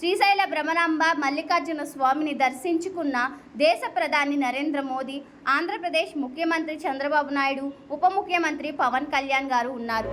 శ్రీశైల భ్రమణాంబ మల్లికార్జున స్వామిని దర్శించుకున్న దేశ ప్రధాని నరేంద్ర మోదీ ఆంధ్రప్రదేశ్ ముఖ్యమంత్రి చంద్రబాబు నాయుడు ఉప ముఖ్యమంత్రి పవన్ కళ్యాణ్ గారు ఉన్నారు.